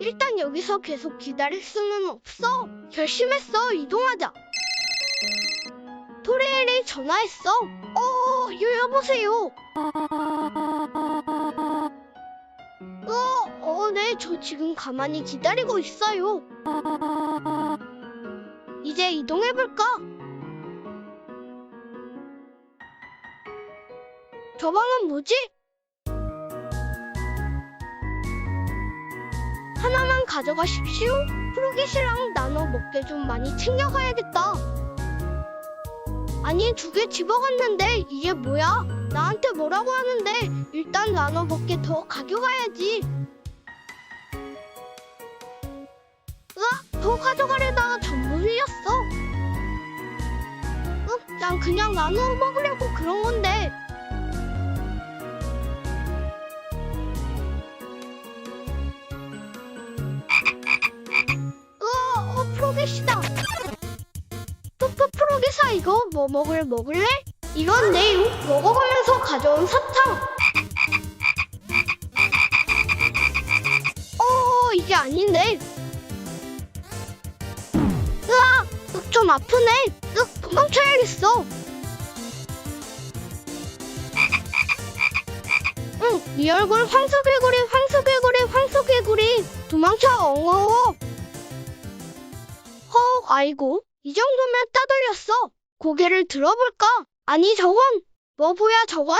일단 여기서 계속 기다릴 수는 없어. 결심했어. 이동하자. 토레일이 전화했어. 어, 여보세요. 어, 어, 네, 저 지금 가만히 기다리고 있어요. 이제 이동해볼까? 저 방은 뭐지? 하나만 가져가십시오. 프로깃이랑 나눠 먹게 좀 많이 챙겨가야겠다. 아니, 두 개 집어갔는데 이게 뭐야? 나한테 뭐라고 하는데 일단 나눠 먹게 더 가져가야지. 으악, 더 가져가려다가 전부 흘렸어. 응, 난 그냥 나누어 먹으려고 그런 건데. 으아, 어, 프로겟이다. 뽀뽀 프로겟아, 이거 뭐 먹을 먹을래? 이건 내일 먹어가면서 가져온 사탕. 어, 이게 아닌데. 윽, 좀 아프네. 윽, 도망쳐야겠어. 응, 네 얼굴 황소개구리, 황소개구리, 황소개구리. 도망쳐, 엉엉 어. 허, 아이고, 이 정도면 따돌렸어. 고개를 들어볼까? 아니, 저건. 뭐 보야, 저건.